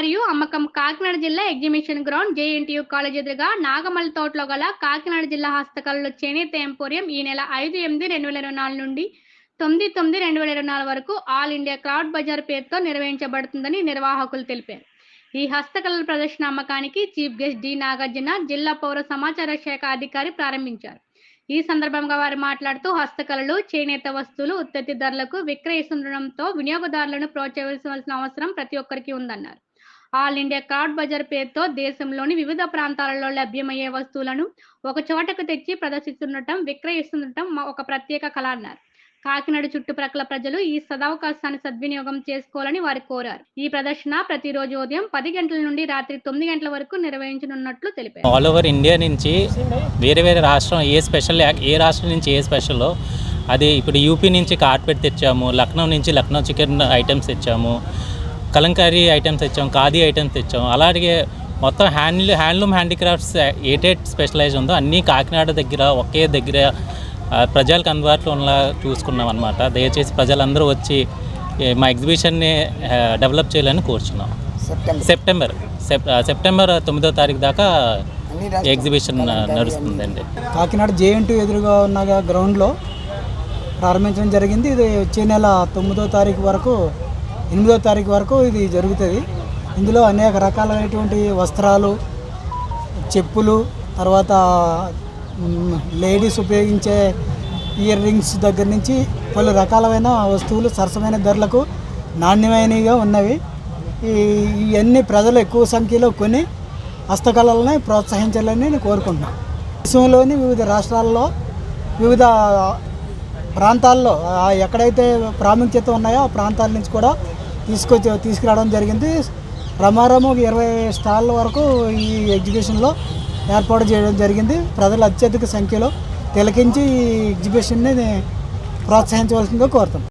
మరియు అమ్మకం కాకినాడ జిల్లా ఎగ్జిబిషన్ గ్రౌండ్ జేఎన్టీయు కాలేజ్ ఎదురుగా నాగమల్లి తోటలో గల కాకినాడ జిల్లా హస్తకళలు చేనేత ఎంపోరియం ఈ నెల ఐదు ఎనిమిది రెండు వేల ఇరవై నాలుగు నుండి తొమ్మిది తొమ్మిది రెండు వేల ఇరవై నాలుగు వరకు ఆల్ ఇండియా క్రౌడ్ బజార్ పేరుతో నిర్వహించబడుతుందని నిర్వాహకులు తెలిపారు. ఈ హస్తకళల ప్రదర్శన అమ్మకానికి చీఫ్ గెస్ట్ డి నాగార్జున జిల్లా పౌర సమాచార శాఖ అధికారి ప్రారంభించారు. ఈ సందర్భంగా వారు మాట్లాడుతూ హస్తకళలు చేనేత వస్తువులు ఉత్పత్తిదారులకు విక్రయిస్తుండటంతో వినియోగదారులను ప్రోత్సహించవలసిన అవసరం ప్రతి ఒక్కరికి ఉందన్నారు. ఆల్ ఇండియా కార్డ్ బజార్ పేరుతో దేశంలోని వివిధ ప్రాంతాలలో లభ్యమయ్యే వస్తువులను ఒక చోటకు తెచ్చి ప్రదర్శిస్తుండటం విక్రయిస్తుండటం ఒక ప్రత్యేక కళ అన్నారు కాకినాడ చుట్టుప్రక్కల ప్రజలు ఈ సదావకాశాన్ని సద్వినియోగం చేసుకోవాలని వారు కోరారు. ఈ ప్రదర్శన ప్రతిరోజు ఉదయం పది గంటల నుండి రాత్రి తొమ్మిది గంటల వరకు నిర్వహించనున్నట్లు తెలిపారు. ఆల్ ఓవర్ ఇండియా నుంచి వేరే వేరే రాష్ట్రం ఏ స్పెషల్ ఏ రాష్ట్రం నుంచి ఏ స్పెషల్ అది ఇప్పుడు యూపీ నుంచి కార్పెట్ తెచ్చాము లక్నో నుంచి లక్నో చికెన్ ఐటమ్స్ తెచ్చాము కలంకారీ ఐటమ్స్ తెచ్చాము ఖాదీ ఐటమ్స్ తెచ్చాము అలాగే మొత్తం హ్యాండ్ హ్యాండ్లూమ్ హ్యాండీక్రాఫ్ట్స్ ఏటేట్ స్పెషలైజ్ ఉందో అన్నీ కాకినాడ దగ్గర ఒకే దగ్గర ప్రజలకు అందుబాటులో ఉన్న చూసుకున్నాం అనమాట దయచేసి ప్రజలందరూ వచ్చి మా ఎగ్జిబిషన్ని డెవలప్ చేయాలని కోరుచున్నాం. సెప్టెంబర్. సెప్టెంబర్. సెప్ సెప్టెంబర్ తొమ్మిదో తారీఖు దాకా ఎగ్జిబిషన్ నడుస్తుందండి. కాకినాడ జేఎన్టీ ఎదురుగా ఉన్న గ్రౌండ్లో ప్రారంభించడం జరిగింది. ఇది వచ్చే నెల తొమ్మిదో తారీఖు వరకు ఎనిమిదో తారీఖు వరకు ఇది జరుగుతుంది. ఇందులో అనేక రకాలైనటువంటి వస్త్రాలు చెప్పులు తర్వాత లేడీస్ ఉపయోగించే ఇయర్ రింగ్స్ దగ్గర నుంచి పలు రకాలమైన వస్తువులు సరసమైన ధరలకు నాణ్యమైనవిగా ఉన్నవి. ఈ ఇవన్నీ ప్రజలు ఎక్కువ సంఖ్యలో కొని హస్తకళలని ప్రోత్సహించాలని నేను కోరుకుంటున్నాను. దేశంలోని వివిధ రాష్ట్రాల్లో వివిధ ప్రాంతాల్లో ఎక్కడైతే ప్రాముఖ్యత ఉన్నాయో ఆ ప్రాంతాల నుంచి కూడా తీసుకొచ్చి తీసుకురావడం జరిగింది. రమారము ఒక ఇరవై స్టాళ్ళ వరకు ఈ ఎగ్జిబిషన్లో ఏర్పాటు చేయడం జరిగింది. ప్రజలు అత్యధిక సంఖ్యలో తిలకించి ఈ ఎగ్జిబిషన్ని ప్రోత్సహించవలసిందిగా కోరుతాం